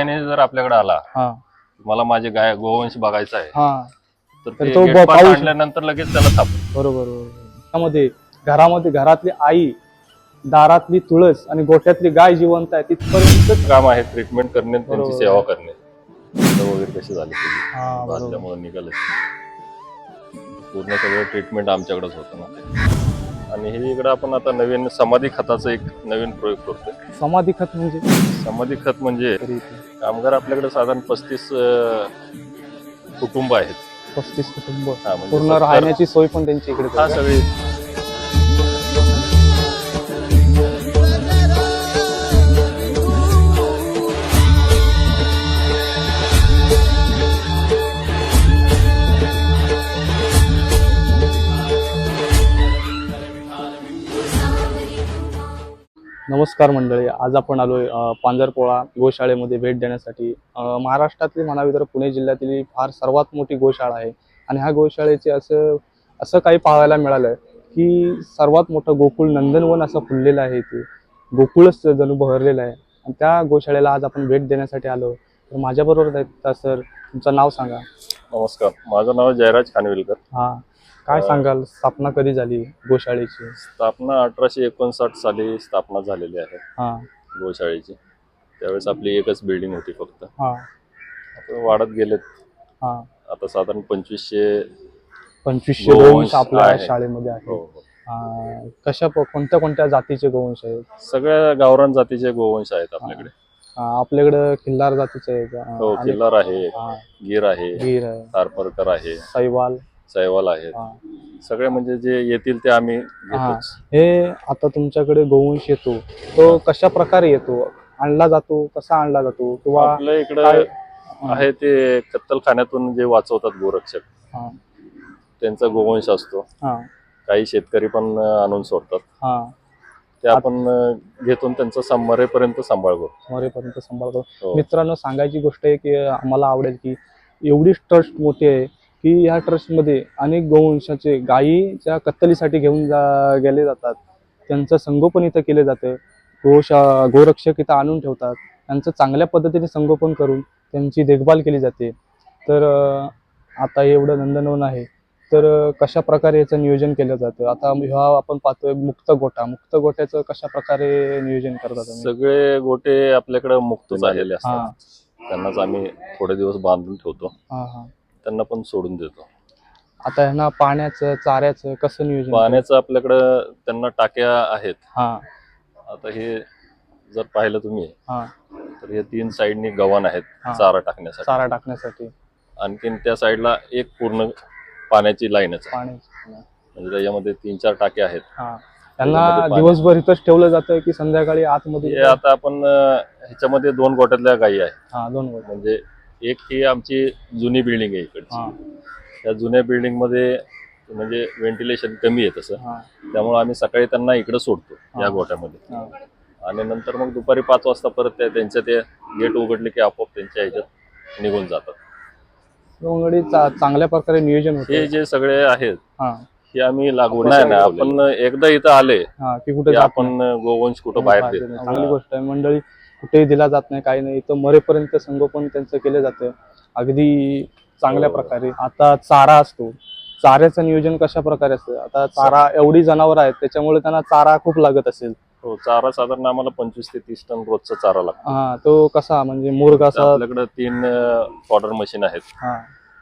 त्याने जर आपल्याकडे आला हा. मला माझे गाय गोवंश बघायचा आहे हा. तर तर ते तो gate ब- pass पाहू आणल्यानंतर लगेच त्याला सापडेल बरोबर बरोबर. त्यामध्ये घरामध्ये घरातली आई दारातली तुळस आणि गोठ्यातली गाय जिवंत आहे तिथपर्यंत काम आहे ट्रीटमेंट करणे त्यांची बरोबर. सेवा करणे. वगैरे कशी झाली हा बरोबर. भाजल्यामुळे निघाले पूर्ण सगळं ट्रीटमेंट आमच्याकडेच होतं ना. आणि हे इकडं आपण आता नवीन समाधी खताचा एक नवीन प्रयोग करतोय. समाधी खत म्हणजे? समाधी खत म्हणजे कामगार आपल्याकडे साधारण पस्तीस कुटुंब आहेत. पस्तीस कुटुंब. हा, म्हणजे पूर्ण सत्तर- राहण्याची सोय पण त्यांची इकडे हा सगळी नमस्कार मंडळी आज आपण आलोय पांजरपोळा गोशाळेमध्ये भेट देण्यासाठी. महाराष्ट्रातली म्हणावी तर पुणे जिल्ह्यातील फार सर्वात मोठी गोशाळा आहे. आणि ह्या गोशाळेचे असं असं काही पाहायला मिळालं की सर्वात मोठं गोकुळ नंदनवन असं फुललेलं आहे इथे. गोकुळच जणू बहरलेलं आहे. आणि त्या गोशाळेला आज आपण भेट देण्यासाठी आलो. तर माझ्याबरोबर आहेत सर? तुमचं नाव सांगा. नमस्कार. माझं नाव जयराज खानविलकर. हा. काय सांगाल? स्थापना कधी झाली गोशाळेची? स्थापना अठराशे एकोणसाठ साली स्थापना झालेली आहे. हा. गोशाळेची. त्यावेळेस आपली एकच बिल्डिंग होती फक्त. हा. आता वाढत गेलेत. हा. आता साधारण पंचवीसशे पंचवीसशे गोवंश गोवंश आपल्या आहे. शाळेमध्ये हो आहे हो. अं, कशा प- कोणत्या कोणत्या जातीचे गोवंश आहेत? सगळ्या गावरान जातीचे गोवंश आहेत आपल्याकडे. अं, आपल्याकडे खिल्लार जातीचे आहेत. हो किल्लार आहे हा, गिर आहे गीर आहे. तारपरकर आहे. सैवाल सैवाल आहेत. सगळे म्हणजे जे येतील ते आम्ही घेतोच. हे आता तुमच्याकडे गोवंश येतो. तो कशा प्रकारे येतो? आणला जातो? कसा आणला जातो? किंवा आपल्या इकडं काय- आहे ते कत्तलखान्यातून जे वाचवतात गोरक्षक हा, त्यांचा गोवंश असतो. हा, काही शेतकरी पण अं, आणून सोडतात. हा. ते आपण अं, घेतून त्यांचा सं- मरेपर्यंत सांभाळ करतो मरेपर्यंत सांभाळ हो. मित्रांनो सांगायची गोष्ट आहे की आम्हाला आवडेल की एवढी ट्रस्ट मोठी आहे. की ह्या ट्रस्टमध्ये अनेक गोवंशाचे गायीच्या कत्तलीसाठी घेऊन जा गेले जातात. त्यांचं संगोपन इथं केलं जातं. गोशा गोरक्षक इथं आणून ठेवतात. त्यांचं चांगल्या पद्धतीने संगोपन करून त्यांची देखभाल केली जाते. तर आता हे एवढं नंदनवन आहे. तर कशा प्रकारे याचं नियोजन केलं जातं? आता ह्या आपण पाहतोय मुक्त गोठा. मुक्त गोठ्याचं कशा प्रकारे नियोजन करतात? सगळे गोटे आपल्याकडे मुक्त झालेले हा. असतात त्यांनाच आम्ही थोडे दिवस बांधून ठेवतो. हा हा. त्यांना पण सोडून देतो. आता ह्यांना पाण्याचं चाऱ्याचं कसं नियोजन पाण्याचं आपल्याकडं त्यांना टाक्या आहेत. हा. आता हे जर पाहिलं तुम्ही हा. तर हे तीन साईडनी गव्हाण आहेत हा. चारा टाकण्यासाठी. चारा टाकण्यासाठी. आणखीन त्या साईडला एक पूर्ण पाण्याची लाईनच आहे. पाणी. म्हणजे त्याच्यामध्ये तीन चार टाके आहेत. हा. त्यांना त्याच्यामध्ये पाणी. दिवसभर इथंच ठेवलं जातं की संध्याकाळी आतमध्ये हे आता आपण अं, ह्याच्यामध्ये दोन गोट्यातल्या गायी आहेत. हा दोन म्हणजे एक ही आमची जुनी बिल्डिंग आहे हा. इकडची त्या जुन्या बिल्डिंगमध्ये म्हणजे व्हेंटिलेशन कमी आहे तसं. त्यामुळे आम्ही सकाळी त्यांना इकडे सोडतो हा. या गोट्यामध्ये हा. आणि नंतर मग दुपारी पाच वाजता परत ते त्यांच्या ते गेट उघडले की आपोआप त्यांच्या ह्याच्यात निघून जातात. चांगल्या प्रकारे नियोजन हे जे सगळे आहेत हा. हे आम्ही लागवड नाही ना आपण एकदा इथं आले हा की कुठे आपण गोवंश कुठं बाहेर चांगली गोष्ट आहे. मंडळी कुठेही दिला जात नाही काही नाही. इथं मरेपर्यंत संगोपन त्यांचं केलं जातं. अगदी चांगल्या. प्रकारे. आता चारा असतो. चाऱ्याचं नियोजन कशा प्रकारे असतं? आता चारा एवढी जनावर आहेत त्याच्यामुळे त्यांना चारा खूप लागत असेल. हो चारा साधारण आम्हाला पंचवीस ते तीस टन रोजचा चारा लागतो. हा तो कसा? म्हणजे मुर्ग असा? आपल्याकडे तीन फॉडर मशीन आहेत. हा.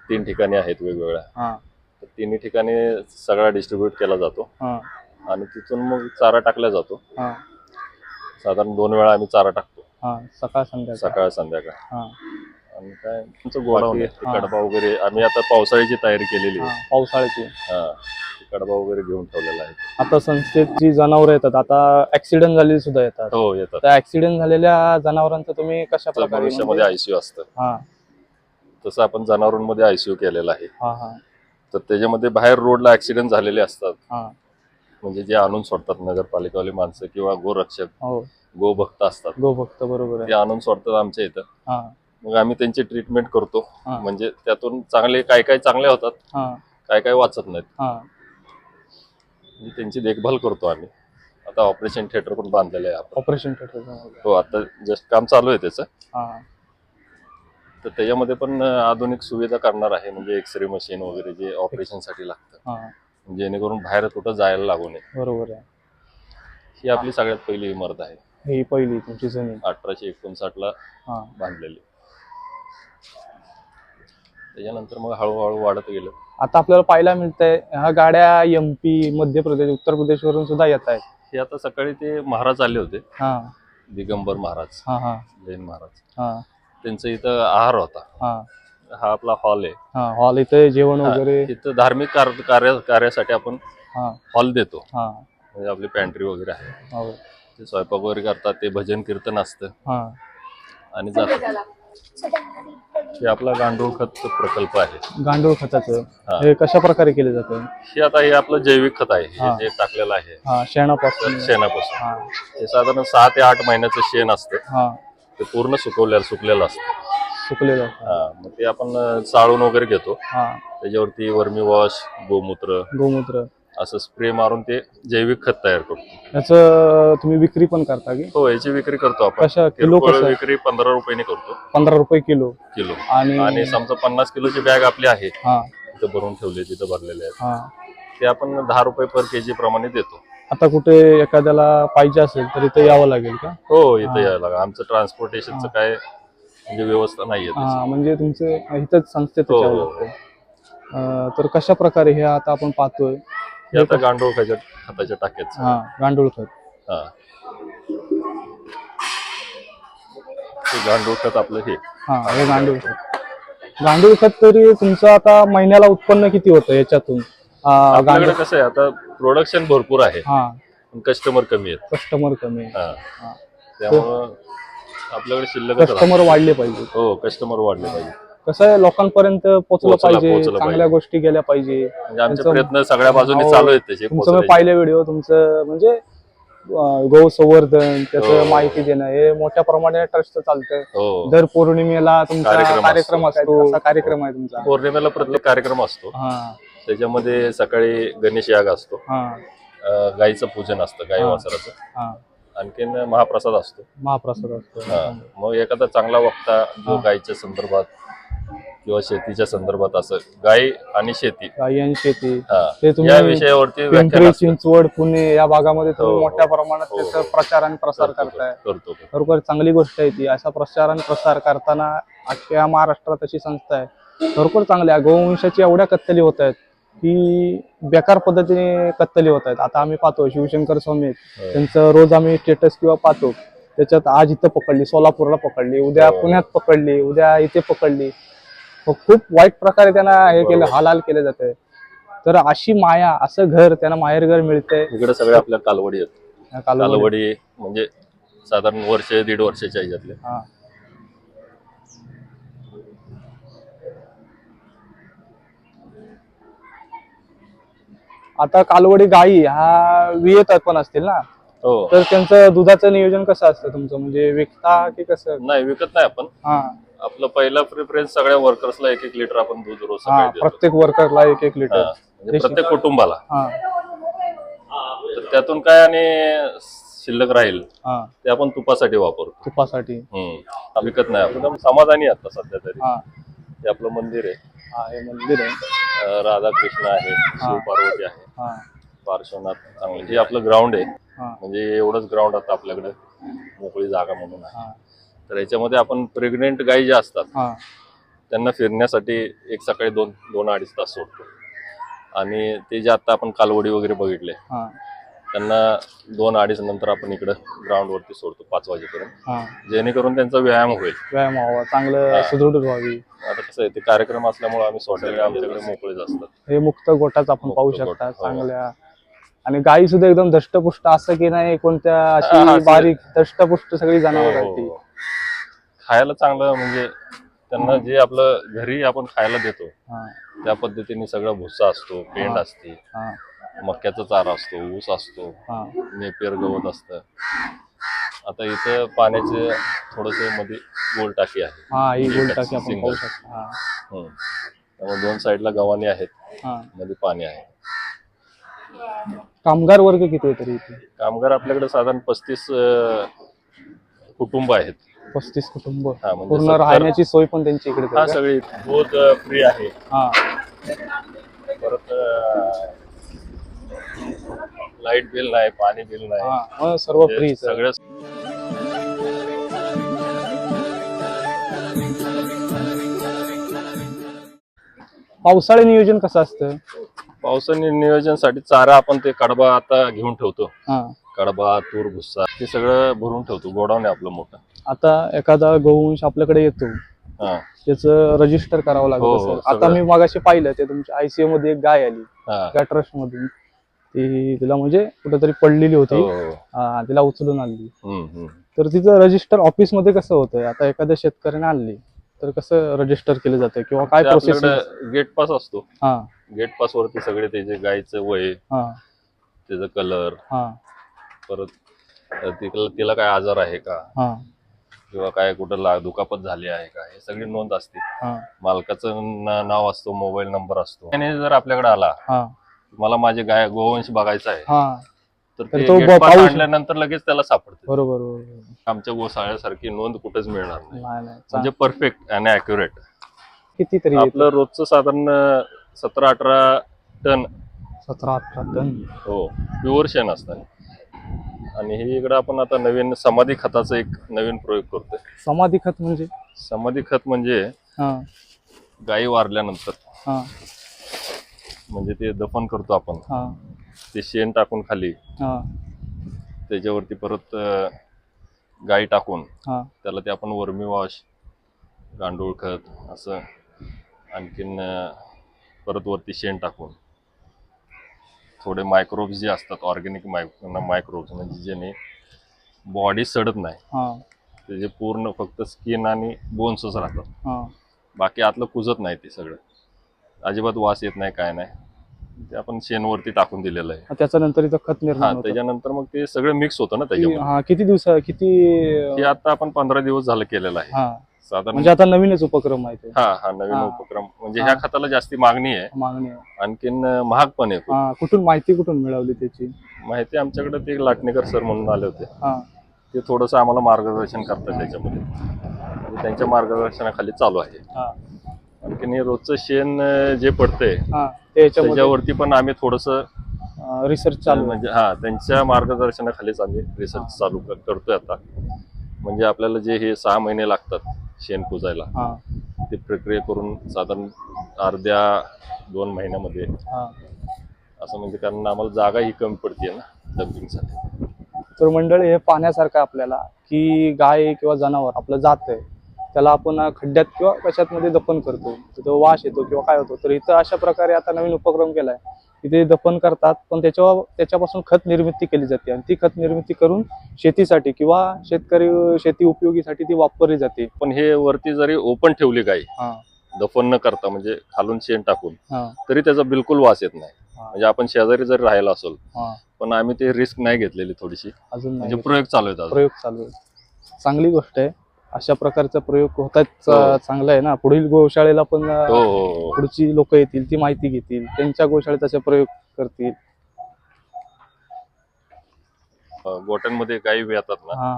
तीन ठिकाणी आहेत वेगवेगळ्या. हा. तर तिन्ही ठिकाणी सगळा डिस्ट्रीब्यूट केला जातो. हा. आणि तिथून मग चारा टाकला जातो. हा. साधारण दोन वेळा आम्ही चारा टाकतो. हा सकाळ संध्याकाळ. सकाळ संध्याकाळ. हा. आणि काय तुमचं गोडाऊन आहे हा. कडबा वगैरे आम्ही आता पावसाळ्याची तयारी केलेली हा आहे पावसाळ्याची. हा कडबा वगैरे घेऊन ठेवलेला आहे. आता संस्थेत जी जनावर येतात आता ऍक्सिडेंट झालेली सुद्धा येतात. हो येतात. त्या ऍक्सिडेंट झालेल्या जनावरांचं तुम्ही कशा तर प्रकारे भविष्यामध्ये म्हणजे- आयसीयू असतं. हा. तसं आपण जनावरांमध्ये आयसीयू केलेलं आहे. हा हा. तर त्याच्यामध्ये बाहेर रोडला ऍक्सिडेंट झालेले असतात. हा. म्हणजे जे आणून सोडतात नगरपालिकावाले माणसं किंवा गोरक्षक हो. गोभक्त असतात. गोभक्त बरोबर ते आहे आणून सोडतात आमच्या इथं. हा. मग आम्ही त्यांची ट्रीटमेंट करतो. हा. म्हणजे त्यातून चांगले काय काय चांगले होतात. हा. काय काय वाचत नाहीत. हा. म्हणजे त्यांची देखभाल करतो आम्ही. आता ऑपरेशन थिएटर पण बांधलेलं आहे आपण. ऑपरेशन थिएटर हो आता जस्ट काम चालू आहे त्याचं. हा. तर त्याच्यामध्ये पण अं, आधुनिक सुविधा करणार आहे. म्हणजे एक्सरे मशीन वगैरे जे ऑपरेशनसाठी लागतं. हा. जेणेकरून बाहेर कुठं जायला लागू नये. बरोबर आहे. ही आपली सगळ्यात पहिली इमारत आहे. ही पहिली तुमची जमीन अठराशे एकोणसाठ ला हा. बांधलेली. त्याच्यानंतर मग हळूहळू वाढत गेलं. आता आपल्याला पाहायला मिळतंय ह्या गाड्या एम पी मध्य प्रदेश उत्तर प्रदेशवरून सुद्धा येत आहेत. हे आता सकाळी ते महाराज आले होते. हा. दिगंबर महाराज हा हा. जैन महाराज. हा. त्यांचं इथं आहार होता. हा. हा आपला हॉल आहे. हा हॉल इथे जेवण वगैरे. इथं धार्मिक कार्य कार्य- कार्यासाठी आपण हा. हॉल देतो. हा. म्हणजे आपली पॅन्ट्री वगैरे आहे. हो. ते स्वयंपाक वगैरे करतात ते भजन कीर्तन असतं. हा. आणि हे आपला गांडूळ खत प्रकल्प आहे. गांडूळ खताचं. हा. कशा प्रकारे केले जातं? हे आता हे आपलं जैविक खत आहे. हे. जे टाकलेलं आहे. हा शेणापासून. शेणापासून. हा. साधारण सहा ते आठ महिन्याचं शेण असतं. हा. ते पूर्ण सुकवलेलं सुकलेलं असतं. सुकलेलं हा मग ते आपण चाळून वगैरे घेतो. हा. त्याच्यावरती वर्मी वॉश गोमूत्र. गोमूत्र. असं स्प्रे मारून ते जैविक खत तयार करतो. याचं तुम्ही विक्री पण करता की? हो याची विक्री करतो आपण. कशा? किलो किरकोळ कसं विक्री पंधरा रुपयाने करतो. पंधरा रुपये किलो. किलो. आणि आणि समजा पन्नास किलोची बॅग आपली आहे हा. तिथं भरून ठेवले तिथं भरलेले आहेत हा. ते आपण दहा रुपये पर केजी प्रमाणे देतो. आता कुठे एखाद्याला पाहिजे असेल तर इथे यावं लागेल का? हो इथं यायला लागलं. आमचं ट्रान्सपोर्टेशनचं काय म्हणजे व्यवस्था नाहीये. हा म्हणजे तुमचे इथंच संस्थेत हो, हो. अं, तर कशा प्रकारे हे आता आपण पाहतोय? हे आता गांडूळ खताच्या खताच्या टाक्याचं हा गांडूळ खत. हा. हे गांडूळ खत आपलं हे. हा हे गांडूळ खत. गांडूळ खत तरी तुमचं आता महिन्याला उत्पन्न किती होतं याच्यातून? अं, आपल्याकडे गांडूळ कसं आहे आता प्रोडक्शन भरपूर आहे. हा. कस्टमर कमी आहेत. कस्टमर कमी आहे. हा. हा. त्यामुळं आपल्याकडे शिल्लक कस्टमर वाढले पाहिजे. हो कस्टमर वाढले पाहिजे. कसं आहे लोकांपर्यंत पोहोचलं पोहोचलं- पाहिजे पोहोचलं चांगल्या पाहिजे. गोष्टी गेल्या पाहिजे. म्हणजे आमचे प्रयत्न सगळ्या बाजूने हो. चालू आहेत त्याचे तुमचं मी पोहोचवायचे. पाहिले व्हिडिओ तुमचं म्हणजे अं, गौ संवर्धन त्याचं हो. माहिती देणं हे मोठ्या प्रमाणे ट्रस्ट चालतंय. हो. दर पौर्णिमेला तुमचा कार्यक्रम कार्यक्रम असतो. असतो. असा कार्यक्रम आहे तुमचा. पौर्णिमेला प्रत्येक कार्यक्रम असतो. हा. त्याच्यामध्ये सकाळी गणेश याग असतो. हा. अं, गाईचं पूजन असतं गाई हा. वासराचं. हा. आणखीन महाप्रसाद असतो महाप्रसाद असतो हा. मग एखादा चांगला वक्ता जो हा. गायीच्या संदर्भात किंवा शेतीच्या संदर्भात असं गाय आणि शेती गाई आणि शेती हा. ते तुम्ही या विषयावरती व्याख्यान पिंपरी असतं. चिंचवड पुणे या भागामध्ये तुम्ही हो, हो. मोठ्या प्रमाणात हो, त्याचा हो. प्रचार आणि प्रसार करतो, करताय करतो करतो. खरोखर चांगली गोष्ट आहे ती असा प्रचार आणि प्रसार करताना अख्ख्या महाराष्ट्रात अशी संस्था आहे खरोखर चांगल्या आहे. गोवंशाची एवढ्या कत्तली होत आहेत की बेकार पद्धतीने कत्तली होत आहेत आता आम्ही पाहतो शिवशंकर स्वामी आहेत. हो. त्यांचं रोज आम्ही स्टेटस किंवा पाहतो त्याच्यात आज इथं पकडली सोलापूरला पकडली उद्या हो. पुण्यात पकडली उद्या इथे पकडली मग खूप वाईट प्रकारे त्यांना हे केलं. हालाल केले जाते तर अशी माया असं घर त्यांना माहेर घर मिळतंय इकडे सगळे आपल्या कालवडी आहेत. कालवडी म्हणजे साधारण वर्ष दीड वर्षाच्या ह्याच्यातले आता कालवडी गाई ह्या वियत पण असतील ना? हो. तर त्यांचं दुधाचं नियोजन कसं असतं तुमचं? म्हणजे विकता की कसं? नाही विकत नाही आपण. हा. आपलं पहिला प्रिफरन्स सगळ्या वर्कर्सला एक एक लिटर आपण दूध रोज हा सकाळी देतो. प्रत्येक वर्करला एक एक लिटर हा. म्हणजे प्रत्येक कुटुंबाला. हा. तर त्यातून काय आणि शिल्लक राहील हा. ते आपण तुपासाठी वापरतो. तुपासाठी. हम्म. विकत नाही आपण. समाधानी आहे आता सध्या तरी? हा. हे आपलं मंदिर आहे हा हे मंदिर आहे. अं, राधाकृष्ण आहे शिव पार्वती आहे. हा. पार्श्वनाथ चांगले. हे आपलं ग्राउंड आहे. हा. म्हणजे एवढंच ग्राउंड आता आपल्याकडे मोकळी जागा म्हणून आहे. हा. तर याच्यामध्ये आपण प्रेग्नेंट गायी ज्या असतात हा. त्यांना फिरण्यासाठी एक सकाळी दोन दोन अडीच तास सोडतो. आणि ते जे आता आपण कालवडी वगैरे बघितले हा. त्यांना दोन अडीच नंतर आपण इकडं ग्राउंड वरती सोडतो पाच वाजेपर्यंत. हा. जेणेकरून त्यांचा व्यायाम होईल. व्यायाम व्हावा चांगलं सुदृढ व्हावी. आता कसं आहे ते कार्यक्रम असल्यामुळे आम्ही सोडायला आमच्याकडे मोकळेच असतात हे मुक्त गोटाच आपण पाहू मुक्त गोठ, शकता हो. चांगल्या. आणि गायी सुद्धा एकदम धष्टपुष्ट असं की नाही कोणत्या हा, अशी असं- बारीक धष्टपुष्ट सगळी हो, जनावर हो, आहेत ती. हो. खायला चांगलं म्हणजे त्यांना जे आपलं घरी आपण खायला देतो हा, त्या पद्धतीने सगळं भुसा असतो पेंड हा. असते. हा, मक्याचा चारा असतो ऊस असतो हा, नेपियर गवत असतं. आता इथं पाण्याचे थोडसमध्ये गोल टाकी आहे हा ही गोल एकच टाकी आपण single. पाहू शकतो. हा, हम्म. त्यामुळे दोन साईडला गव्हाणी आहेत हा. मध्ये पाणी आहे. कामगार वर्ग किती आहे तरी इथे? कामगार आपल्याकडे साधारण पस्तीस कुटुंब आहेत. पस्तीस कुटुंब. हा, म्हणजे पूर्ण सत्तर- राहण्याची सोय पण त्यांची इकडे हा सगळी दूध फ्री आहे. हा. परत लाइट बिल नाही पाणी बिल नाही. हा सर्व फ्री सगळं पावसाळी नियोजन कसं असतं? पावसाने नियोजनासाठी चारा आपण ते कडबा आता घेऊन ठेवतो. हा. कडबा तूर भुस्सा ते सगळं भरून ठेवतो. गोडाऊन आहे आपलं मोठं. आता एखादा गोवंश आपल्याकडे येतो. हा. त्याचं रजिस्टर करावं लागत हो, असेल हो, आता सगळं. मी मगाशी पाहिलं ते तुमच्या आयसीयू मध्ये एक गाय आली. हा. त्या ट्रस्ट मधून. ती तिला म्हणजे कुठेतरी पडलेली होती. हो. तिला उचलून आणली. तर तिचं रजिस्टर ऑफिसमध्ये कसं होतंय? आता एखाद्या शेतकऱ्याने आणली तर कसं रजिस्टर केलं जातं किंवा काय प्रोसेस गेट पास असतो. हा. गेट पास वरती सगळे त्याचे गायचं वय हा. त्याचं कलर हा. परत अ, तिला तिला काय आजार आहे का? हा. किंवा काय कुठं ला दुखापत झाली आहे का? हे सगळी नोंद असते. हा. मालकाचं न- नाव असतो मोबाईल नंबर असतो. आणि जर आपल्याकडे आला हा. मला माझे गाय गोवंश बघायचा आहे. हा. तर तर ते तो गेट ब- पास पाहू शक- आणल्यानंतर लगेच त्याला सापडते. बरोबर बरोबर. आमच्या गोसाळ्यासारखी नोंद कुठेच मिळणार नाही. नाही नाही. चा- म्हणजे परफेक्ट आणि अॅक्युरेट किती तरी येतं? आपलं रोजचं साधारण सतरा अठरा टन. सतरा अठरा टन. हो प्युअर शेण असतं. आणि हे इकडं आपण आता नवीन समाधी खताचा एक नवीन प्रयोग करतोय. समाधी खत म्हणजे? समाधी खत म्हणजे हा. गायी वारल्यानंतर. हा. म्हणजे ते दफन करतो आपण. हा. ते शेण टाकून खाली हा. त्याच्यावरती परत अं, गाई टाकून हा. त्याला ते आपण वर्मी वॉश गांडूळ खत असं आणखीन अं, परत वरती शेण टाकून. थोडे मायक्रोब्स जे असतात ऑर्गॅनिक माय मायक्रोब्स म्हणजे ज्याने बॉडी सडत नाही. हा. त्याचे पूर्ण फक्त स्किन आणि बोन्सच राहतात. हा. बाकी आतलं कुजत नाही ते सगळं. अजिबात वास येत नाही काय नाही. ते आपण शेणवरती टाकून दिलेलं आहे. त्याच्यानंतर इथं खत हा निर्माण होतं. त्याच्यानंतर मग ते सगळं मिक्स होतं ना त्याच्यामध्ये. हा किती दिवस किती हे आता आपण पंधरा दिवस झालं केलेलं आहे. हा. साधारण म्हणजे आता नवीनच उपक्रम आहे ते. हा हा नवीन हा. उपक्रम. म्हणजे हा. ह्या खताला जास्ती मागणी आहे. मागणी आहे. आणखीन अं, महाग पण आहे खूप. हा कुठून माहिती कुठून मिळवली त्याची? माहिती आमच्याकडे ते लाटणेकर सर म्हणून आले होते. हा. ते थोडंसं आम्हाला मार्गदर्शन करतात त्याच्यामध्ये. म्हणजे त्यांच्या मार्गदर्शनाखाली चालू आहे. हा. आणखीन हे रोजचं शेण जे पडतंय हा त्याच्यामध्ये त्याच्यावरती पण आम्ही थोडस रिसर्च चालू आहे. म्हणजे हा त्यांच्या मार्गदर्शनाखालीच आम्ही रिसर्च चालू कर- करतोय आता. म्हणजे आपल्याला जे हे सहा महिने लागतात शेण कुजायला हा. ते प्रक्रिया करून साधारण अर्ध्या दोन महिन्यामध्ये. हा. असं म्हणजे कारण आम्हाला जागा ही कमी पडते ना डम्पिंगसाठी तर मंडळी हे पाहण्यासारखं आहे आपल्याला की गाय किंवा जनावर आपलं जात आहे त्याला आपण खड्ड्यात किंवा कशात मध्ये दफन करतो. तर तो वास येतो किंवा काय होतो. तर इथं अशा प्रकारे आता नवीन उपक्रम केलाय. की ते दफन करतात पण त्याच्यावर त्याच्यापासून खत निर्मिती केली जाते. आणि ती खत निर्मिती करून शेतीसाठी किंवा शेतकरी शेती उपयोगीसाठी ती वापरली जाते. पण हे वरती जरी ओपन ठेवली गाय हा. दफन न करता म्हणजे खालून शेण टाकून तरी त्याचा बिलकुल वास येत नाही. म्हणजे आपण शेजारी जरी राहिला असेल पण आम्ही ते रिस्क नाही घेतलेली थोडीशी. अजून म्हणजे प्रयोग चालू अजून. प्रयोग चालू आहे चांगली गोष्ट आहे. अशा प्रकारचा प्रयोग होतात हो. चांगला आहे ना. पुढील गोशाळेला पण हो हो पुढची लोक येतील ती माहिती घेतील. त्यांच्या गोशाळेत असे प्रयोग करतील. गोट्यांमध्ये गायी येतात ना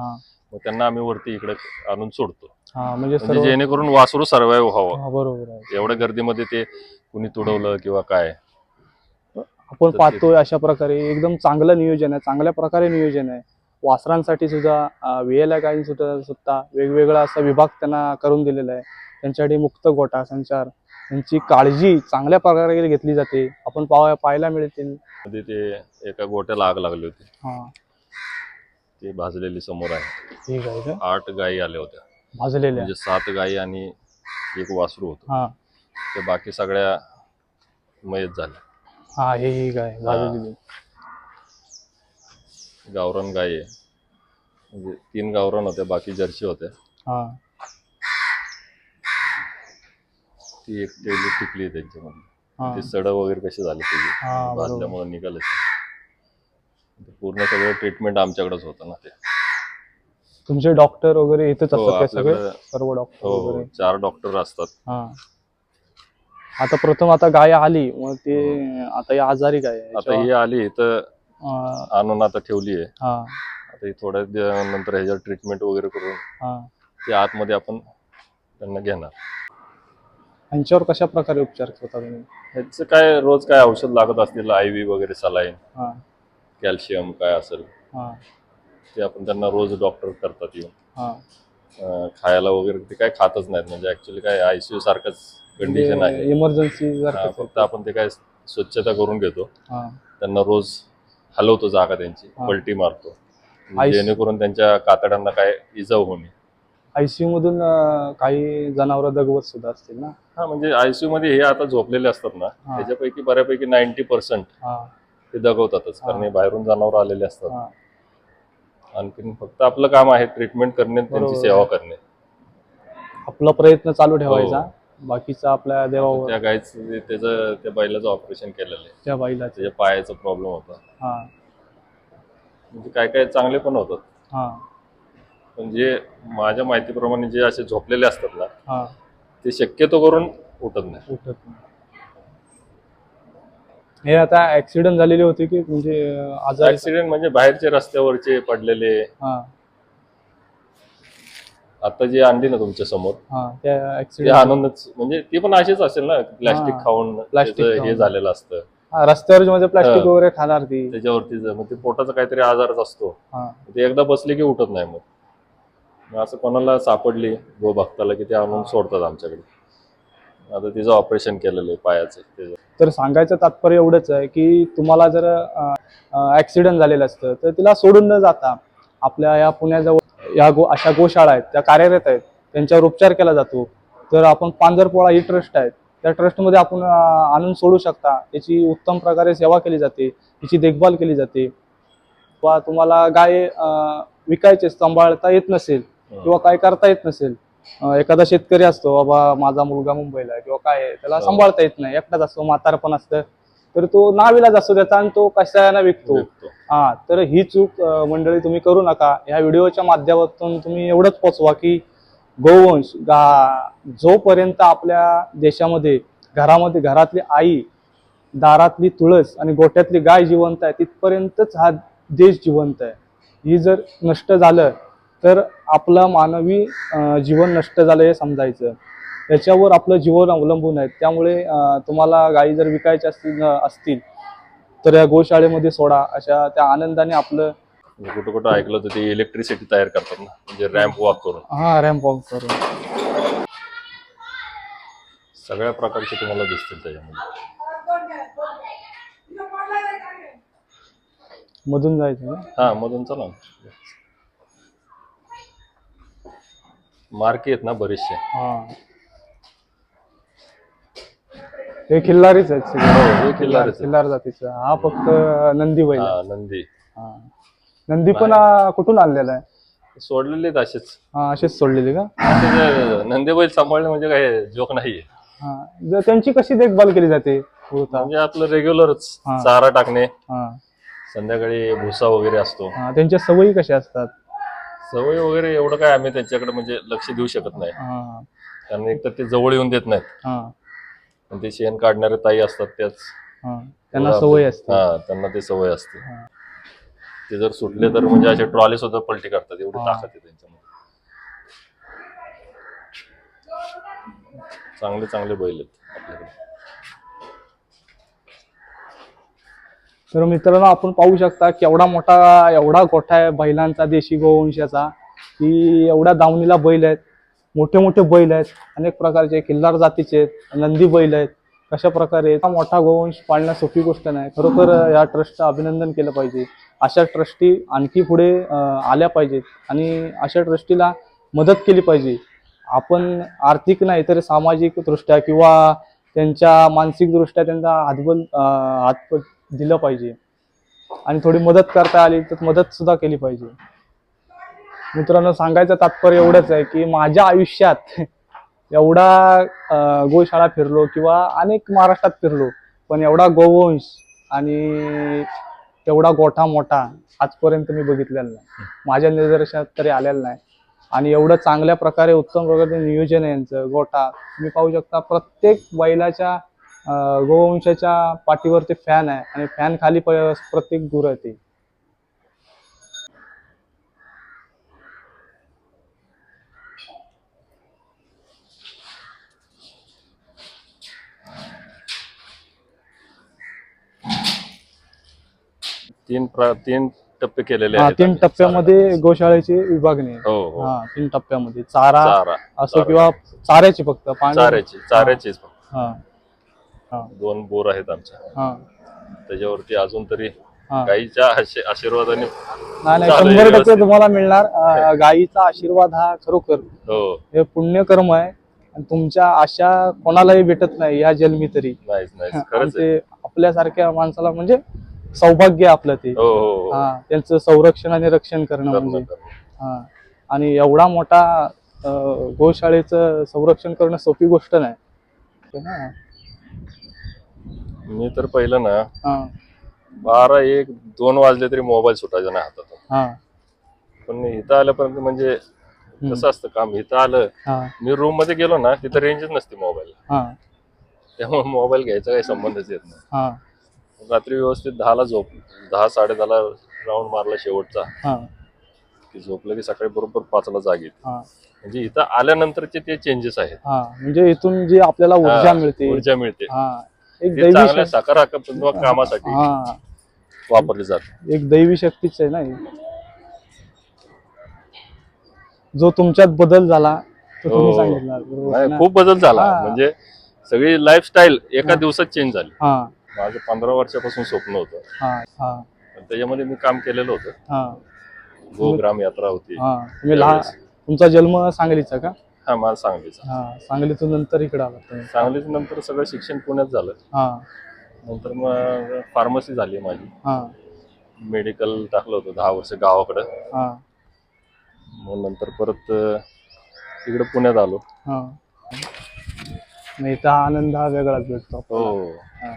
मग त्यांना आम्ही वरती इकडे आणून सोडतो. हा म्हणजे म्हणजे जेणेकरून वासरू सर्वाईव्ह व्हावं. बरोबर एवढ्या गर्दीमध्ये ते कुणी तुडवलं किंवा काय? आपण पाहतोय अशा प्रकारे. एकदम चांगलं नियोजन आहे चांगल्या प्रकारे नियोजन आहे. वासरांसाठी सुद्धा वेळेला गायी सुद्धा सुद्धा वेगवेगळा असा विभाग त्यांना करून दिलेला आहे. त्यांच्यासाठी मुक्त गोटा संचार त्यांची काळजी चांगल्या प्रकारे घेतली जाते. आपण पाहा पाहायला मिळतील. ते एका गोट्याला आग लागली होती. हा. ती भाजलेली समोर आहे. ठीक आहे का? आठ गायी आल्या होत्या. भाजलेल्या. म्हणजे सात गायी आणि एक वासरू होतं. हा. ते बाकी सगळ्या मयत झाल्या. हा हे ही गाय भाजलेली. गावरान गाय आहे. म्हणजे तीन गावरान होत्या बाकी जर्सी होत्या हा. ती एक तेवढी टिकली त्यांच्यामध्ये हा. ते सड वगैरे कसे झाले हा, त्याचे बरोबर. भाजल्यामुळे निघाले ते पूर्ण सगळं ट्रीटमेंट आमच्याकडेच होतं ना ते. तुमचे डॉक्टर वगैरे इथेच हो असतात सगळे आपल्याकडे सर्व डॉक्टर हो वगैरे? चार डॉक्टर असतात. हा. आता प्रथम आता गाय आली मग ते आता ही आजारी गाय आहे. आता ही आली तर हा, आणून आता ठेवली आहे. हा. आता ही थोड्या दिवसानंतर ह्याच्यावर ट्रीटमेंट वगैरे करून हा. ते आतमध्ये आपण त्यांना घेणार. यांच्यावर कशा प्रकारे उपचार करता तुम्ही? ह्याचं काय रोज काय औषध लागत असतील? आय व्ही वगैरे सलाईन हां. कॅल्शियम काय असेल हां. ते आपण त्यांना रोज डॉक्टर करतात येऊन. खायला वगैरे ते काय खातच नाहीत. म्हणजे ऍक्च्युली काय आयसीयू सारखंच कंडिशन आहे. इमर्जन्सी फक्त आपण ते काय स्वच्छता करून घेतो. त्यांना रोज हलवतो जागा त्यांची हा. पलटी मारतो आईस- जेणेकरून त्यांच्या कातड्यांना काय इजा होऊ नये आयसीयू मधून अं, काही जनावर दगवत सुद्धा असतील ना हा म्हणजे आयसीयू मध्ये हे आता झोपलेले असतात ना हा. त्याच्यापैकी बऱ्यापैकी नाईन्टी पर्सेंट हां ते दगवतातच कारण हा. हे बाहेरून जनावर आलेले असतात हां आणखीन फक्त आपलं काम आहे ट्रीटमेंट करणे त्यांची बरोबर. सेवा करणे आपला प्रयत्न चालू ठेवायचा हो. बाकीचं आपल्या देवावर. त्या गायचं त्याचं त्या बैलाचं ऑपरेशन केलेलं आहे. त्या बाईला. त्याच्या पायाचा प्रॉब्लेम होता. हां. म्हणजे काय काय चांगले पण होतात. हां. पण जे माझ्या माहितीप्रमाणे जे असे झोपलेले असतात ना हां. ते शक्यतो करून उठत नाही. उठत नाही. हे आता ऍक्सिडेंट झालेले होते की म्हणजे आजार ऍक्सिडेंट म्हणजे बाहेरचे रस्त्यावरचे पडलेले. हां. आता जे आणली ना तुमच्यासमोर हां त्या ते ऍक्सिडेंट आनंदच म्हणजे ते पण असेच असेल ना प्लास्टिक हा. खाऊन Plastic त्याचं हे खाऊन. झालेलं असतं रस्त्यावर म्हणजे प्लास्टिक हा. वगैरे खाणार ती त्याच्यावरती जर- मग ते पोटाचा काहीतरी आजारच असतो हां ते एकदा बसले की उठत नाही मग मग असं कोणाला सापडली गो भक्ताला की ते आणून सोडतात आमच्याकडे आता तिचं ऑपरेशन केलेलं आहे पायाचं त्याचं. तर सांगायचं तात्पर्य एवढंच आहे की तुम्हाला जर ऍक्सिडेंट झालेलं असतं तर तिला सोडून न जाता आपल्या या पुण्याजवळ या गो अशा गोशाळा आहेत त्या कार्यरत आहेत त्यांच्यावर उपचार केला जातो. तर आपण पांजरपोळा ही ट्रस्ट आहे त्या ट्रस्टमध्ये आपण आणून सोडू शकता. त्याची उत्तम प्रकारे सेवा केली जाते तिची देखभाल केली जाते. किंवा तुम्हाला गाय विकायचे सांभाळता येत नसेल किंवा काय करता येत नसेल एखादा शेतकरी असतो बाबा माझा मुलगा मुंबईला आहे किंवा काय त्याला हो. सांभाळता येत नाही. एकटाच असतो म्हातार पण असतं. तर तो नाविलाज असतो त्याचा आणि तो कशाला विकतो. हा तर ही चूक मंडळी तुम्ही करू नका. ह्या व्हिडिओच्या माध्यमातून तुम्ही एवढंच पोचवा की गोवंश गा जोपर्यंत आपल्या देशामध्ये घरामध्ये घरातली आई दारातली तुळस आणि गोठ्यातली गाय जिवंत आहे तिथपर्यंतच हा देश जिवंत आहे. ही जर नष्ट झालं तर आपलं मानवी जीवन नष्ट झालं हे समजायचं. त्याच्यावर आपलं जीवन अवलंबून आहे. त्यामुळे तुम्हाला गायी जर विकायच्या असतील असतील तर या गोशाळेमध्ये सोडा. अशा त्या आनंदाने आपलं कुठं कुठं ऐकलं तर ते इलेक्ट्रिसिटी तयार करतात ना. म्हणजे रॅम्प वॉक करून. हा रॅम्प वॉक करून. सगळ्या प्रकारचे तुम्हाला दिसतील त्याच्यामध्ये. मधून जायचं हा मधून चला ना. मार्के आहेत ना बरेचसे. हा खिल्लारीच आहेत सगळे. हो, हे खिल्लारीच आहे. खिल्लार जातीचं. हा फक्त नंदी बैल आहे. हा नंदी. हा. नंदी पण कुठून आणलेला आहे? सोडलेले आहेत असेच. हा असेच सोडलेली का? असे जे नंदी बैल सांभाळणे म्हणजे काय जोक नाहीये हा. जर त्यांची कशी देखभाल केली जाते? म्हणजे आपलं रेग्युलरच हा. चारा टाकणे हा. संध्याकाळी भुसा वगैरे असतो. हा त्यांच्या सवयी कशा असतात? सवय वगैरे एवढं काय आम्ही त्यांच्याकडे म्हणजे लक्ष देऊ शकत नाही. हा. कारण एक तर ते जवळ येऊन देत नाहीत. हा. ते शेण काढणारे ताई असतात त्याच. हा त्यांना सवय असते. हा त्यांना ते सवय असते. हा. ते जर सुटले तर म्हणजे असे ट्रॉली सुद्धा पलटी करतात एवढी हा. ताकद आहे त्यांच्यामध्ये. चांगले चांगले बैल आहेत आपल्याकडे. तर मित्रांनो आपण पाहू शकता केवढा मोठा एवढा गोठा आहे बैलांचा देशी गोवंशाचा की एवढ्या दावणीला बैल आहेत. मोठे मोठे बैल आहेत अनेक प्रकारचे किल्लार जातीचे आहेत नंदी बैल आहेत कशा प्रकारे मोठा गोवंश पाळणं सोपी गोष्ट नाही. खरोखर या ट्रस्टचं अभिनंदन केलं पाहिजे. अशा ट्रस्टी आणखी पुढे आल्या पाहिजेत आणि अशा ट्रस्टीला मदत केली पाहिजे. आपण आर्थिक नाही तर सामाजिक दृष्ट्या किंवा त्यांच्या मानसिकदृष्ट्या त्यांचा हातबल हातबल दिलं पाहिजे. आणि थोडी मदत करता आली तर मदत सुद्धा केली पाहिजे. मित्रांनो सांगायचं तात्पर्य एवढंच आहे की माझ्या आयुष्यात एवढा गोशाळा फिरलो किंवा अनेक महाराष्ट्रात फिरलो पण एवढा गोवंश आणि तेवढा गोठा मोठा आजपर्यंत मी बघितलेला नाही. माझ्या निदर्शनात तरी आलेला नाही. आणि एवढं चांगल्या प्रकारे उत्तम प्रकारे नियोजन आहे यांचं गोठा. तुम्ही पाहू शकता प्रत्येक बैलाच्या गोवंशाच्या पाठीवरती फॅन आहे आणि फॅन खाली प- प्रत्येक गुर आहे ते तीन प्र- तीन टप्पे केलेले हा आहेत तीन आम्ही. टप्प्यामध्ये गोशाळेची विभागणी आहे. हो हो. हा तीन टप्प्यामध्ये. चारा चारा असं चारा. किंवा चाऱ्याची फक्त पाणी. चाऱ्याची चाऱ्याचीच फक्त. हा. हा. दोन बोर आहेत आमच्या. हा. त्याच्यावरती अजून तरी हा. गाईच्या आशी- आशीर्वादाने नाही नाही चालू आहे शंभर टक्के व्यवस्थित. तुम्हाला मिळणार. अं, गायीचा आशीर्वाद हा खरोखर. हो. हे पुण्यकर्म आहे. आणि तुमच्या आशा कोणालाही भेटत नाही या जन्मी तरी. नाहीच नाहीच. आणि खरंच आहे. ते आपल्यासारख्या माणसाला म्हणजे सौभाग्य आपलं ते. हो हो हो. हा त्यांचं संरक्षण आणि रक्षण करणं म्हणजे. हा. आणि एवढा मोठा अं, गोशाळेचं संरक्षण करणं सोपी गोष्ट नाही. है ना? मी तर पहिलं ना हा. बारा एक दोन वाजले तरी मोबाईल सुटायचा नाही हातात हा. पण इथं आल्यापर्यंत म्हणजे कसं असतं काम? इथं आलं हा. मी रूममध्ये गेलो ना तिथं रेंजच नसते मोबाईल. हा. त्यामुळे मोबाईल घ्यायचा काही संबंधच येत नाही. हा. रात्री व्यवस्थित दहाला झोप दहा साडे दहाला राऊंड मारला शेवटचा. हा. की झोपलं की सकाळी बरोबर पाचला जाग येते. हा. म्हणजे इथं आल्यानंतरचे ते चेंजेस आहेत. हा. म्हणजे इथून जी आपल्याला ऊर्जा हा, मिळते. ऊर्जा मिळते. हा. एक ते दैवी चांगल्या शक्ती. सकारात्मक कामासाठी हा. वापरले जाते. एक दैवी शक्तीच आहे ना ही. जो तुमच्यात बदल झाला तो तुम्ही हो. सांगितला. बरोबर नाही ना? खूप बदल झाला. हा. म्हणजे सगळी लाईफस्टाईल एका दिवसात चेंज झाली. हा. माझं पंधरा वर्षापासून स्वप्न होतं. हा हा. पण त्याच्यामध्ये मी काम केलेलं होतं. हा. गोग्राम यात्रा होती. हा. तुम्ही लहान तुमचा जन्म सांगलीचा का? हा मला सांगलीचा. हा सांगलीतून नंतर इकडे आला तुम्ही. सांगलीच नंतर सगळं शिक्षण पुण्यात झालं. हा. नंतर मग फार्मसी झाली माझी. हा. मेडिकल टाकलं होतं दहा वर्ष गावाकडं. हा. मग नंतर परत अं, इकडे पुण्यात आलो. हा. नाही तर आनंद हा वेगळाच भेटतो. हो. हा.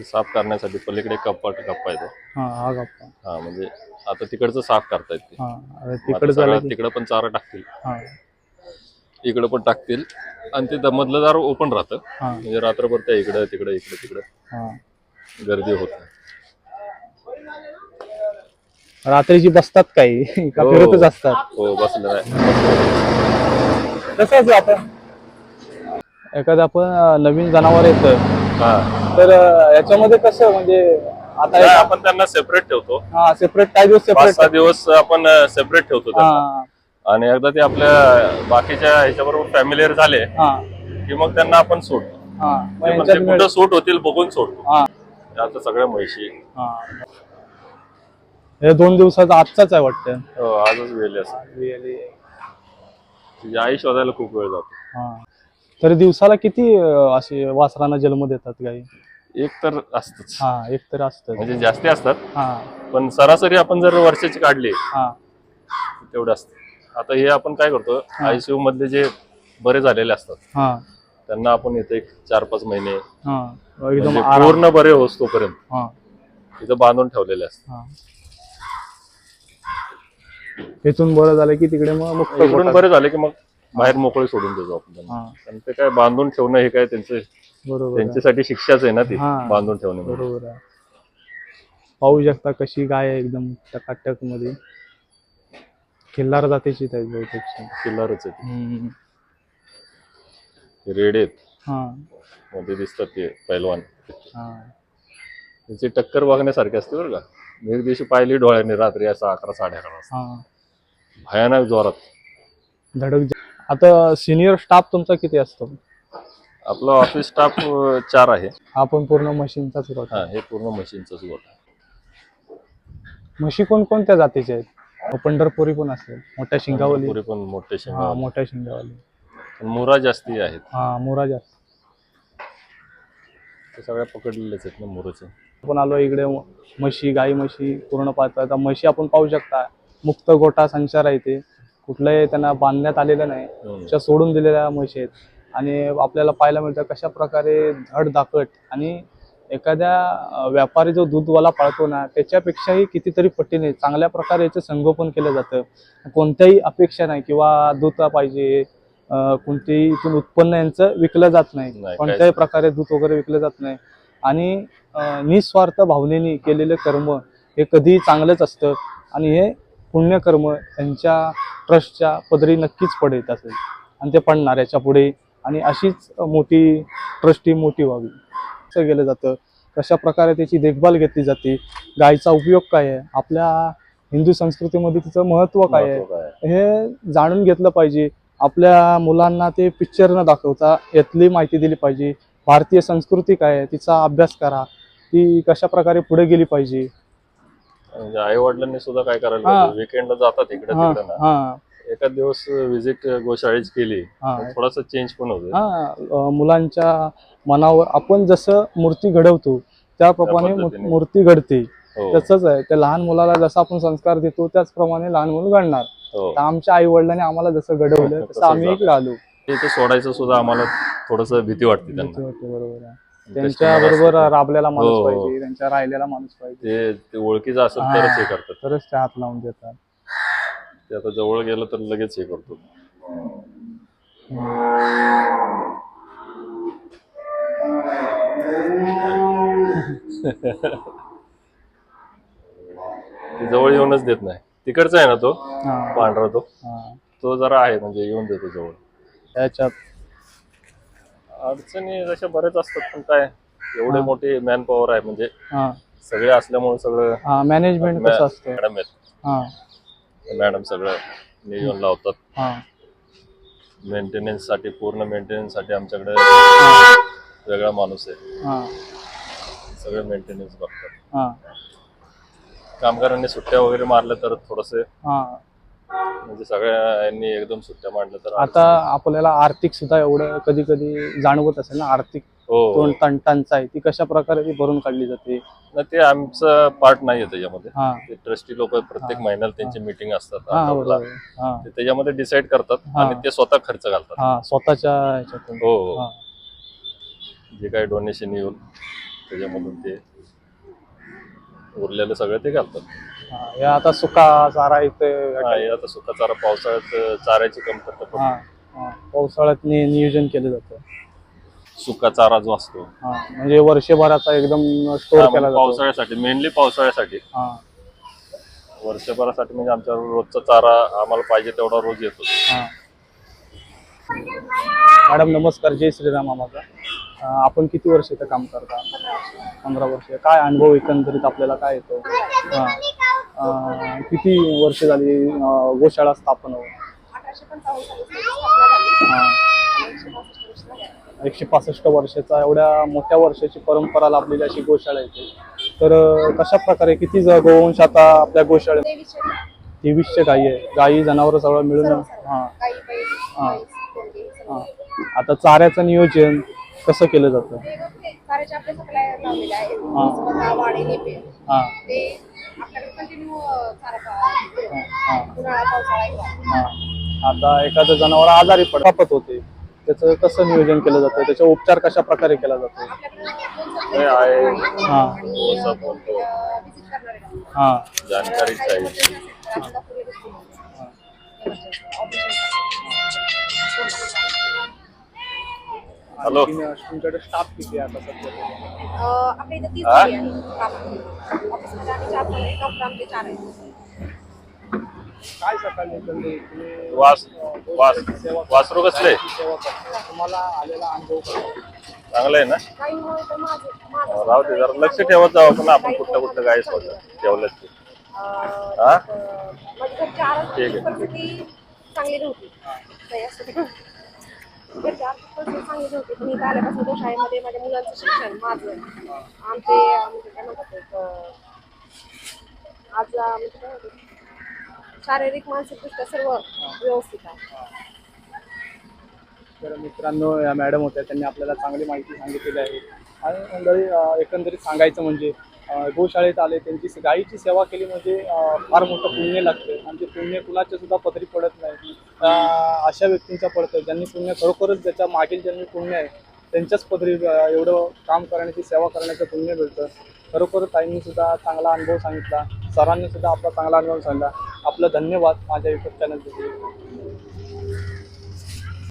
ते साफ करण्यासाठी पलीकडे कप्पा कप्पा येतो हा हा गप्पा हा म्हणजे आता तिकडचं साफ करतायत ते. हा आता तिकडे आता झालं सगळं की तिकडं पण चारा टाकतील. हा. इकडं पण टाकतील. आणि ते द- मधलं दार ओपन राहतं. हा. म्हणजे रात्रभर त्या इकडं तिकडं इकडं तिकडं. हा. गर्दी होत रात्रीची बसतात काही. का हो. फिरतच असतात. हो बसलं नाही कसं असं आपण एखादं आपण अं, नवीन जनावर येतं. हा. तर याच्यामध्ये कसं म्हणजे आता आपण त्यांना सेपरेट ठेवतो. हा सेपरेट काही दिवस पाच सेपरेट दिवस आपण सेपरेट ठेवतो त्यांना. हा. आणि एकदा ते आपल्या बाकीच्या ह्याच्याबरोबर फॅमिलियर झाले हा. की मग त्यांना आपण सोडतो. हा. मग ते यांच्यात म्हणजे मिळ- कुठं सूट होतील बघून सोडतो. हा. आता सगळ्या म्हशी. हा. हे दोन दिवसाचा आजचाच आहे वाटतं. हो, आजच वेळी असं तिची आई शोधायला खूप वेळ जातो. हा. तर दिवसाला किती अं, असे वासरांना जन्म देतात गाई? एक तर असतच. हा एक तर असतं म्हणजे जास्ती असतात. हा. पण सरासरी आपण जर वर्षाची काढली हा. तेवढं असतं. आता हे आपण काय करतो आयसीयू मधले जे बरे झालेले असतात हा. त्यांना आपण इथे एक चार पाच महिने हा. एकदम म्हणजे आराम. पूर्ण बरे होस तोपर्यंत. हा. इथं बांधून ठेवलेले असतात. हा. इथून बरं झालं की तिकडे मग मुक्त इकडून गोठा. बरे झाले की मग बाहेर मोकळे सोडून देतो आपण त्यांना. हा. ते काय बांधून ठेवणं हे काय त्यांचे बरोबर आहे. त्यांच्यासाठी शिक्षाच आहे ना ती हा. बांधून ठेवणे म्हणजे. बरोबर आहे. पाहू शकता कशी गाय आहे एकदम टकाटकमध्ये. खिल्लार जातीचीच आहे बहुतेक. किल्लारच आहे हम्म. ते रेड आहेत. हा. मध्ये दिसतात ते पैलवान. हा. त्याची टक्कर बघण्यासारखी असते बरं का. मी एक दिवशी पाहिली डोळ्याने रात्री असं अकरा साडे अकरा वाजता. हा. भयानक जोरात. धडक जा- आता सिनियर स्टाफ तुमचा किती असतो? आपला ऑफिस स्टाफ चार आहे. हा पण पूर्ण मशीनचाच होता हा हे पूर्ण मशीनचाच गोट आहे. म्हशी कोणकोणत्या जातीच्या आहेत? पंढरपुरी पण असेल मोठ्या शिंगावली. पुरे पण मोठे हा शेंगा मोठ्या शिंगावली. मुरा जास्ती आहेत. हा मुरा जास्त. ते सगळ्या पकडलेलेच आहेत ना मुराचे. आपण आलो इकडे म- म्हशी गाई म्हशी पूर्ण पाहतो आता म्हशी आपण पाहू शकता. मुक्त गोटा संचार आहे ते. कुठलंही त्यांना बांधण्यात आलेलं नाही. हम्म. त्या सोडून दिलेल्या म्हशी आहेत. आणि आपल्याला पाहायला मिळतं कशा प्रकारे धड दाकट आणि एखाद्या व्यापारी जो दूधवाला पाळतो ना त्याच्यापेक्षाही कितीतरी पटीने चांगल्या प्रकारे याचं संगोपन केलं जातं. कोणत्याही अपेक्षा नाही किंवा दूध पाहिजे कोणतेही इथून उत्पन्न यांचं विकलं जात नाही. कोणत्याही प्रकारे दूध वगैरे विकलं जात नाही. आणि निस्वार्थ भावनेने केलेलं कर्म हे कधीही चांगलंच असतं. आणि हे पुण्यकर्म त्यांच्या ट्रस्टच्या पदरी नक्कीच पडेल असेल. आणि ते पडणार याच्यापुढे. आणि अशीच मोठी ट्रस्टी मोठी व्हावी. कसं केलं जातं. कशा प्रकारे त्याची देखभाल घेतली जाते गायीचा उपयोग काय आहे आपल्या हिंदू संस्कृतीमध्ये तिचं महत्त्व काय आहे? हे जाणून घेतलं पाहिजे. आपल्या मुलांना ते पिक्चर न दाखवता यातली माहिती दिली पाहिजे. भारतीय संस्कृती काय आहे तिचा अभ्यास करा. ती कशा प्रकारे पुढे गेली पाहिजे. म्हणजे आई वडिलांनी सुद्धा काय करायला विकेंडला जातात इकडे एखाद दिवस विजिट गोशाळेच केली थोडासा चेंज पण होतो हा मुलांच्या मनावर आपण जसं मूर्ती घडवतो त्याप्रमाणे. मूर्ती घडते. हो. तसंच आहे त्या लहान मुलाला जसा आपण संस्कार देतो त्याचप्रमाणे लहान मुलं घडणार. हो. आमच्या आई वडिलांनी आम्हाला जसं घडवलं तसं आम्ही आलो ते सोडायचं सुद्धा आम्हाला थोडस भीती वाटते बरोबर आहे. त्यांच्या बरोबर. राबलेला माणूस हो. पाहिजे त्यांच्या राहिलेला माणूस पाहिजे. ते ओळखीचं असेल तरच हे करतात. तरच ते हात लावून देतात. ते आता जवळ गेलं तर लगेच हे करतो. ते जवळ येऊनच देत नाही. तिकडचा आहे ना तो? पांढरा तो. तो जरा आहे म्हणजे येऊन देतो जवळ. त्याच्यात अडचणी जशा बऱ्याच असतात पण काय? एवढे मोठे मॅन पॉवर आहे म्हणजे सगळे असल्यामुळे सगळं मॅनेजमेंट कसं असतं? मॅडम आहेत. हा. मॅडम सगळं नियोजन लावतात. हा. मेंटेनन्ससाठी पूर्ण मेंटेनन्ससाठी आमच्याकडे वेगळा माणूस आहे. हा. सगळं मेंटेनन्स बघतात. हा. कामगारांनी सुट्ट्या वगैरे मारल्या तर थोडस हा. म्हणजे सगळ्या यांनी एकदम सुट्ट्या मारल्या तर आता आपल्याला आर्थिक सुद्धा एवढं कधी कधी जाणवत असेल ना आर्थिक हो. दोन टन टंचाई ती कशा प्रकारे ती भरून काढली जाते? ते आमचं पार्ट नाही आहे त्याच्यामध्ये. हा. ते ट्रस्टी लोक प्रत्येक महिन्याला त्यांची मीटिंग असतात हा आठवड्याला. बरोबर हा. ते त्याच्यामध्ये डिसाईड करतात हा. आणि ते स्वतः खर्च घालतात. हा स्वतःच्या ह्याच्यातून. हो हो. हा. जे काही डोनेशन येऊन त्याच्यामधून ते उरलेलं सगळं ते घालतात. हा, हे आता सुका चारा इथे हा, हे आता सुका चारा पावसाळ्यात चाऱ्याची कमतरता पण हा हा. पावसाळ्यात नि- नियोजन केलं जातं. सुका चारा जो असतो हा म्हणजे वर्षभराचा एकदम स्टोर केला जातो. पावसाळ्यासाठी मेनली पावसाळ्यासाठी. हा. वर्षभरासाठी म्हणजे आमच्या रोजचा चारा आम्हाला पाहिजे तेवढा रोज येतो. हा. मॅडम नमस्कार. जय श्रीराम माझा अं, आपण किती वर्ष इथं काम करता? पंधरा वर्ष. काय अनुभव एकंदरीत आपल्याला काय येतो? हा. अं, किती वर्ष झाली अं, गोशाळा स्थापन होऊन? अठराशे पंचावन्न साली स्थापना झाली हा. आणि. एकशे पासष्ट वर्षाचा एवढ्या मोठ्या वर्षाची परंपरा लाभलेली अशी गोशाळा येते तर कशा प्रकारे किती गोवंश आता आपल्या गोशाळेत? तेवीसशे गायी आहे. गायी जनावर सगळं मिळून. हा. हा. हा. आता चाऱ्याचं नियोजन कसं केलं जातं. हा. आता एखादं जनावर आजारी पडत होते. त्याचं कसं नियोजन केलं जातं त्याचा उपचार कशा प्रकारे केला जातो हे आहे हा बोलतो. हा operation. हॅलो. आणखीन तुमच्याकडे स्टाफ किती आहे आता सध्या अं, आपल्या इथं तीस हा? गाडी आहे कामामध्ये. ऑफिसमध्ये आम्ही चार जण आहे डॉक्टर आमचे चार आहेत काय सकाळी एकंदरीत तुम्ही वास वास सेवा वासरू कसले? सेवा करता. तुम्हाला आलेला अनुभव कसा? चांगलं आहे ना? राहू दे जरा लक्ष ठेवत जावं पण आपण कुठल्या कुठल्या गायी सोडलं ठेवलं ते. हा? ठीक आहे. चांगली नव्हती काही असं ते. घरची आर्थिक परिस्थिती चांगली नव्हती. पण इथं आल्यापासून तो शाळेमध्ये माझ्या मुलांचं शिक्षण माझं. आमचे म्हणजे काय म्हणतात एक, अं, आज म्हणजे काय म्हणतात शारीरिक मानसिकदृष्ट्या सर्व व्यवस्थित आहे. तर मित्रांनो या मॅडम होत्या त्यांनी आपल्याला चांगली माहिती सांगितलेली आहे. आणि मंडळी एकंदरीत सांगायचं म्हणजे गोशाळेत आले त्यांची गाईची सेवा केली म्हणजे फार मोठं पुण्य लागतं. आणि ते पुण्य कुणाच्या सुद्धा पदरी पडत नाही. अशा व्यक्तींच्या पडतं ज्यांनी पुण्य खरोखरच ज्याच्या मागील ज्यांनी पुण्य आहे त्यांच्याच पदरी एवढं काम करण्याची सेवा करण्याचं पुण्य मिळतं. खरोखर ताईंनी सुद्धा चांगला अनुभव सांगितला. सरांनी सुद्धा आपला चांगला अनुभव सांगितला. आपलं धन्यवाद माझ्या युट्यूब चॅनलसाठी